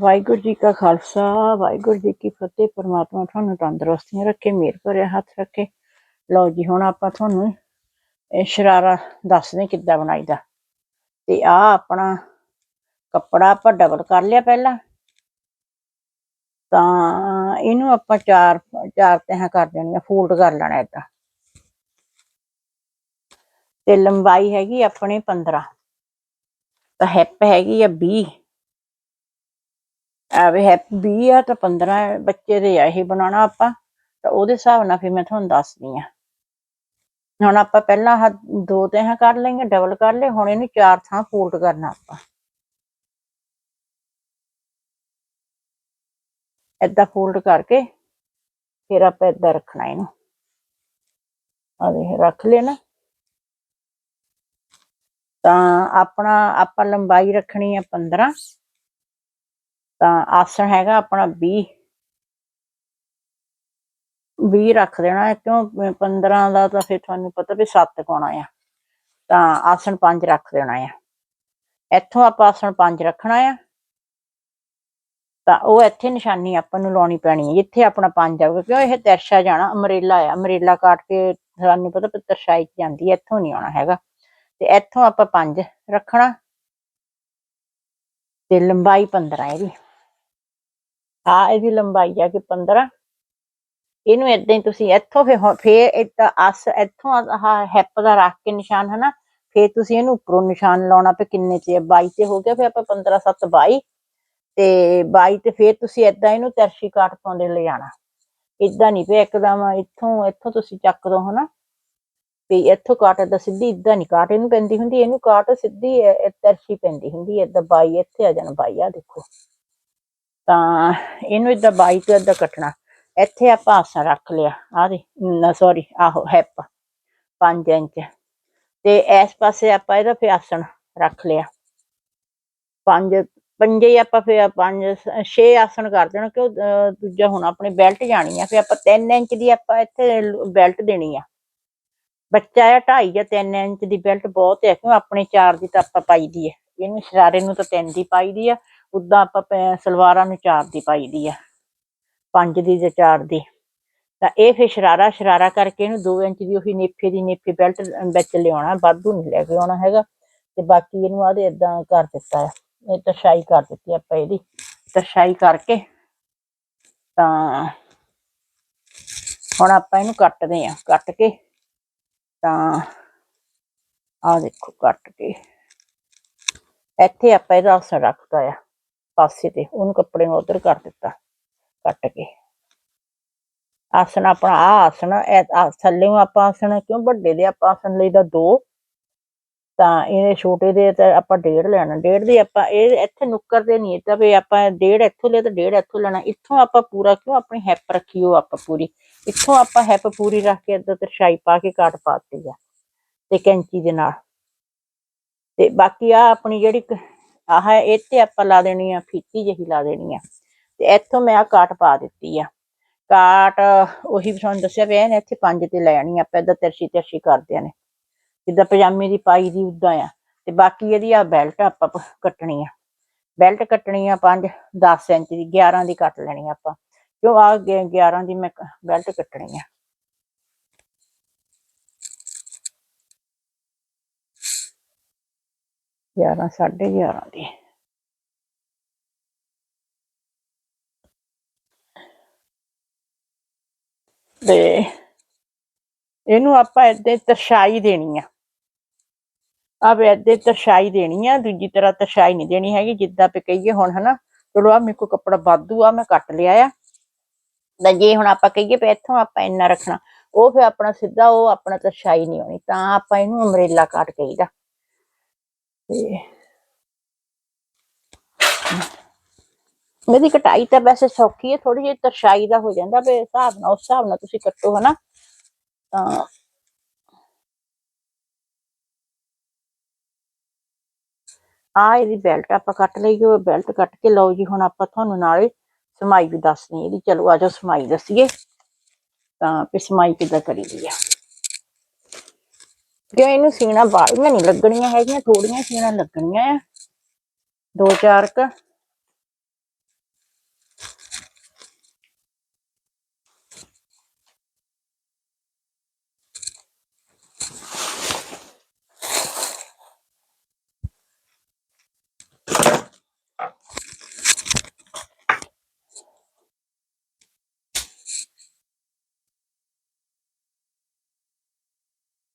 ਵਾਹਿਗੁਰੂ ਜੀ ਕਾ ਖਾਲਸਾ, ਵਾਹਿਗੁਰੂ ਜੀ ਕੀ ਫਤਿਹ। ਪਰਮਾਤਮਾ ਤੁਹਾਨੂੰ ਤੰਦਰੁਸਤੀਆਂ ਰੱਖੇ, ਮਿਹਰ ਭਰਿਆ ਹੱਥ ਰੱਖੇ। ਲਓ ਜੀ, ਹੁਣ ਆਪਾਂ ਤੁਹਾਨੂੰ ਇਹ ਸ਼ਰਾਰਾ ਦੱਸਦੇ ਕਿੱਦਾਂ ਬਣਾਈਦਾ। ਤੇ ਆ ਆਪਣਾ ਕੱਪੜਾ ਆਪਾਂ ਡਬਲ ਕਰ ਲਿਆ ਪਹਿਲਾਂ। ਤਾਂ ਇਹਨੂੰ ਆਪਾਂ ਚਾਰ ਚਾਰ ਤਹਾਂ ਕਰ ਦੇਣੀਆਂ ਫੋਲਡ ਕਰ ਲੈਣਾ ਏਦਾਂ। ਤੇ ਲੰਬਾਈ ਹੈਗੀ ਆਪਣੇ 15 ਤਾਂ ਹਿੱਪ ਹੈਗੀ ਆ 20 ਆਵੇ ਹੈ 20 ਆ ਤਾਂ 15 ਬੱਚੇ ਦੇ ਆ ਇਹ ਬਣਾਉਣਾ ਆਪਾਂ, ਤਾਂ ਉਹਦੇ ਹਿਸਾਬ ਨਾਲ ਫਿਰ ਮੈਂ ਤੁਹਾਨੂੰ ਦੱਸਦੀ ਆ ਹੁਣ ਆਪਾਂ ਪਹਿਲਾਂ ਆਹ ਦੋ ਤਹਾਂ ਕਰ ਲਈਆਂ ਡਬਲ ਕਰ ਲਏ, ਹੁਣ ਇਹਨੂੰ ਚਾਰ ਥਾਂ ਫੋਲਡ ਕਰਨਾ ਆਪਾਂ। ਏਦਾਂ ਫੋਲਡ ਕਰਕੇ ਫਿਰ ਆਪਾਂ ਏਦਾਂ ਰੱਖਣਾ ਇਹਨੂੰ। ਆ ਦੇਖ, ਰੱਖ ਲਿਆ ਨਾ ਤਾਂ ਆਪਣਾ ਆਪਾਂ ਲੰਬਾਈ ਰੱਖਣੀ ਆ 15 ਤਾਂ ਆਸਣ ਹੈਗਾ ਆਪਣਾ 20 20 ਰੱਖ ਦੇਣਾ ਹੈ, ਕਿਉਂ? 15 ਦਾ ਤਾਂ ਫਿਰ ਤੁਹਾਨੂੰ ਪਤਾ ਵੀ 7 ਪਾਉਣਾ ਆ ਤਾਂ ਆਸਣ 5 ਰੱਖ ਦੇਣਾ ਆ ਇੱਥੋਂ ਆਪਾਂ ਆਸਣ 5 ਰੱਖਣਾ ਆ ਤਾਂ ਉਹ ਇੱਥੇ ਨਿਸ਼ਾਨੀ ਆਪਾਂ ਨੂੰ ਲਾਉਣੀ ਪੈਣੀ ਹੈ। ਜਿੱਥੇ ਆਪਣਾ 5 ਆਊਗਾ, ਕਿਉਂ? ਇਹ ਤਿਰਛਾ ਜਾਣਾ, ਅਮਰੇਲਾ ਆ ਅਮਰੇਲਾ ਕਾਟ ਕੇ ਸਾਨੂੰ ਪਤਾ ਵੀ ਤਰਸ਼ਾਈ ਜਾਂਦੀ ਹੈ, ਇੱਥੋਂ ਨਹੀਂ ਆਉਣਾ ਹੈਗਾ। ਤੇ ਇੱਥੋਂ ਆਪਾਂ 5 ਰੱਖਣਾ। ਤੇ ਲੰਬਾਈ 15 ਇਹਦੀ। ਆ ਇਹਦੀ ਲੰਬਾਈ ਆ ਕਿ 15 ਇਹਨੂੰ ਇਦਾਂ ਹੀ ਤੁਸੀਂ ਇੱਥੋਂ ਫੇ ਫੇਰ ਇਦਾਂ ਅਸ ਇੱਥੋਂ ਆਹ ਹਿੱਪ ਦਾ ਰੱਖ ਕੇ ਨਿਸ਼ਾਨ, ਹਨਾ? ਫੇਰ ਤੁਸੀਂ ਇਹਨੂੰ ਉੱਪਰੋਂ ਨਿਸ਼ਾਨ ਲਾਉਣਾ ਪਏ ਕਿੰਨੇ ਚ ਹੈ? 22 ਤੇ ਹੋ ਗਿਆ, ਫੇਰ ਆਪਾਂ 15 7 22 ਤੇ 22 ਤੇ ਫੇਰ ਤੁਸੀਂ ਇਦਾਂ ਇਹਨੂੰ ਤਰਸ਼ੀ ਕਾਟ ਪਾਉਂਦੇ ਲੈ ਜਾਣਾ ਇਦਾਂ ਨਹੀਂ ਫੇ ਇੱਕਦਮ ਇੱਥੋਂ ਇੱਥੋਂ ਤੁਸੀਂ ਚੱਕ ਦੋ, ਹਨਾ? ਵੀ ਇੱਥੋਂ ਕਾਟ ਏਦਾਂ ਸਿੱਧੀ ਇਦਾਂ ਨਹੀਂ ਕਾਟ ਇਹਨੂੰ ਪੈਂਦੀ ਹੁੰਦੀ, ਇਹਨੂੰ ਕਾਟ ਸਿੱਧੀ ਤਰਸ਼ੀ ਪੈਂਦੀ ਹੁੰਦੀ ਏਦਾਂ 22 ਇੱਥੇ ਆ ਜਾਣਾ, ਬਾਈ ਆ ਦੇਖੋ। ਤਾਂ ਇਹਨੂੰ ਏਦਾਂ 22 ਤੇ ਏਦਾਂ ਕੱਟਣਾ। ਇੱਥੇ ਆਪਾਂ ਆਸਣ ਰੱਖ ਲਿਆ ਆ ਦੇ ਨਾ ਸੌਰੀ ਆਹੋ, ਹੈਪ 5 ਇੰਚ। ਤੇ ਇਸ ਪਾਸੇ ਆਪਾਂ ਇਹਦਾ ਫਿਰ ਆਸਣ ਰੱਖ ਲਿਆ। ਪੰਜ, ਪੰਜੇ ਆਪਾਂ ਫਿਰ ਪੰਜ, ਛੇ ਆਸਣ ਕਰ ਦੇਣਾ ਕਿ ਦੂਜਾ ਹੁਣ ਆਪਣੇ ਬੈਲਟ ਜਾਣੀ ਆ, ਫਿਰ ਆਪਾਂ 3 ਇੰਚ ਦੀ ਆਪਾਂ ਇੱਥੇ ਬੈਲਟ ਦੇਣੀ ਆ। ਬੱਚਾ ਆ 2.5 ਜਾਂ 3 ਇੰਚ ਦੀ ਬੈਲਟ ਬਹੁਤ ਹੈ ਕਿਉਂ ਆਪਣੇ 4 ਦੀ ਤਾਂ ਆਪਾਂ ਪਾਈ ਦੀ ਹੈ ਇਹਨੂੰ ਸ਼ਰਾਰੇ ਨੂੰ ਤਾਂ 3 ਦੀ ਪਾਈ ਦੀ ਆ, ਉਦਾਂ ਆਪਾਂ ਸਲਵਾਰਾਂ ਨੂੰ 4 ਦੀ ਪਾਈ ਦੀ ਆ। 5 ਦੀ ਜਾਂ 4 ਦੀ। ਤਾਂ ਇਹ ਫਿਰ ਸ਼ਰਾਰਾ ਸ਼ਰਾਰਾ ਕਰਕੇ ਇਹਨੂੰ 2 ਇੰਚ ਦੀ ਉਹੀ ਨੇਫੇ ਦੀ ਨੇਫੇ ਬੈਲਟ ਵਿੱਚ ਲਿਆਉਣਾ, ਵਾਧੂ ਨਹੀਂ ਲੈ ਕੇ ਆਉਣਾ ਹੈਗਾ। ਤੇ ਬਾਕੀ ਇਹਨੂੰ ਆਦੇ ਇਦਾਂ ਕਰ ਦਿੱਤਾ ਹੈ ਇਹ ਤਰਸ਼ਾਈ ਕਰ ਦਿੱਤੀ ਆਪਾਂ ਇਹਦੀ। ਤਰਸ਼ਾਈ ਕਰਕੇ ਤਾਂ ਹੁਣ ਆਪਾਂ ਇਹਨੂੰ ਕੱਟਦੇ ਆ। ਕੱਟ ਕੇ ਤਾਂ ਆ ਦੇਖੋ ਕੱਟ ਕੇ। ਇੱਥੇ ਆਪਾਂ ਇਹਦਾ ਆਸਣ ਰੱਖਦਾ ਆ, ਪਾਸੇ ਤੇ, ਉਹਨੂੰ ਕੱਪੜੇ ਨੂੰ ਉਧਰ ਕਰ ਦਿੱਤਾ, ਕੱਟ ਕੇ। ਆਸਣ ਆਪਣਾ ਆ ਆਸਣ ਥੱਲੇ ਆਪਾਂ ਆਸਣ, ਕਿਉਂ ਵੱਡੇ ਦੇ ਆਪਾਂ ਆਸਣ ਲਈ ਲਈਦਾ ਦੋ? ਤਾਂ ਇਹਦੇ ਛੋਟੇ ਦੇ ਤਾਂ ਆਪਾਂ ਡੇਢ ਲੈਣਾ, ਡੇਢ ਦੀ ਆਪਾਂ, ਇਹ ਇੱਥੇ ਨੁੱਕਰ ਤੇ ਨਹੀਂ ਤਾਂ ਵੀ ਆਪਾਂ ਡੇਢ ਇੱਥੋਂ ਲਿਆ ਤਾਂ ਡੇਢ ਇੱਥੋਂ ਲੈਣਾ, ਇੱਥੋਂ ਆਪਾਂ ਪੂਰਾ ਕਿਉਂ ਆਪਣੀ ਹੈਪ ਰੱਖੀ ਉਹ ਆਪਾਂ ਪੂਰੀ। ਇੱਥੋਂ ਆਪਾਂ ਹੈਪ ਪੂਰੀ ਰੱਖ ਕੇ ਇੱਧਰ ਤਰਸ਼ਾਈ ਪਾ ਕੇ ਕਾਟ ਪਾਤੀ ਆ ਤੇ ਕੈਂਚੀ ਦੇ ਨਾਲ। ਤੇ ਬਾਕੀ ਆ ਆਪਣੀ ਜਿਹੜੀ ਆਹ ਇਹ ਤੇ ਆਪਾਂ ਲਾ ਦੇਣੀ ਆ ਫੀਤੀ ਜਿਹੀ ਲਾ ਦੇਣੀ ਆ। ਤੇ ਇੱਥੋਂ ਮੈਂ ਆ ਕਾਟ ਪਾ ਦਿੱਤੀ ਆ। ਕਾਟ ਉਹੀ ਤੁਹਾਨੂੰ ਦੱਸਿਆ ਪਿਆ ਨੇ ਇੱਥੇ ਪੰਜ ਤੇ ਲੈ ਆਣੀ ਆਪਾਂ ਏਦਾਂ ਤਿਰਛੀ ਤਿਰਛੀ ਕਰਦੇ ਨੇ ਜਿੱਦਾਂ ਪਜਾਮੇ ਦੀ ਪਾਈ ਦੀ ਉਦਾਂ ਆ। ਤੇ ਬਾਕੀ ਇਹਦੀ ਆ ਬੈਲਟ ਆਪਾਂ ਕੱਟਣੀ ਆ। ਬੈਲਟ ਕੱਟਣੀ ਆ 5 10 ਇੰਚ ਦੀ 11 ਦੀ ਕੱਟ ਲੈਣੀ ਆ ਆਪਾਂ। ਕਿਉਂ ਆ 11 ਦੀ ਮੈਂ ਬੈਲਟ ਕੱਟਣੀ ਆ। ਗਿਆਰਾਂ, ਸਾਢੇ 11 ਦੀ। ਤੇ ਇਹਨੂੰ ਆਪਾਂ ਏਦਾਂ ਤਰਸ਼ਾਈ ਦੇਣੀ ਆ। ਆ ਵੀ ਏਦਾਂ ਤਰਸ਼ਾਈ ਦੇਣੀ ਆ, ਦੂਜੀ ਤਰ੍ਹਾਂ ਤਰਸ਼ਾਈ ਨਹੀਂ ਦੇਣੀ ਹੈਗੀ, ਜਿੱਦਾਂ ਪੇ ਕਹੀਏ ਹੁਣ ਹਨਾ, ਚਲੋ ਆ ਮੇਰੇ ਕੋਲ ਕੱਪੜਾ ਵਾਧੂ ਆ, ਮੈਂ ਕੱਟ ਲਿਆ ਆ। ਤਾਂ ਜੇ ਹੁਣ ਆਪਾਂ ਕਹੀਏ ਵੀ ਇੱਥੋਂ ਆਪਾਂ ਇੰਨਾ ਰੱਖਣਾ, ਉਹ ਫਿਰ ਆਪਣਾ ਸਿੱਧਾ ਉਹ ਆਪਣਾ ਤਰਸ਼ਾਈ ਨਹੀਂ ਹੋਣੀ, ਤਾਂ ਆਪਾਂ ਇਹਨੂੰ ਅਮਰੇਲਾ ਕਾਟ ਕਹੀਦਾ। ਤੇ ਮੇਰੀ ਕਟਾਈ ਤਾਂ ਵੈਸੇ ਸੌਖੀ ਹੈ ਥੋੜੀ ਜਿਹੀ ਤਰਸ਼ਾਈ ਦਾ ਹੋ ਜਾਂਦਾ ਵੀ ਹਿਸਾਬ ਨਾਲ, ਉਸ ਹਿਸਾਬ ਨਾਲ ਤੁਸੀਂ ਕੱਟੋ ਹਨਾ। ਤਾਂ ਆ ਇਹਦੀ ਬੈਲਟ ਆਪਾਂ ਕੱਟ ਲਈਏ ਉਹ ਬੈਲਟ ਕੱਟ ਕੇ ਲਓ ਜੀ, ਹੁਣ ਆਪਾਂ ਤੁਹਾਨੂੰ ਨਾਲੇ ਸਮਾਈ ਵੀ ਦੱਸਣੀ ਇਹਦੀ। ਚਲੋ ਆਜੋ ਸਮਾਈ ਦੱਸੀਏ। ਤਾਂ ਫਿਰ ਸਮਾਈ ਕਿੱਦਾਂ ਕਰੀਦੀ ਆ। ਕਿਉਂ ਇਹਨੂੰ ਸੀਣਾ ਬਾਹਲੀਆਂ ਨਹੀਂ ਲੱਗਣੀਆਂ ਹੈਗੀਆਂ ਥੋੜੀਆਂ ਸੀਣਾ ਲੱਗਣੀਆਂ ਆ। ਦੋ ਚਾਰ ਕ।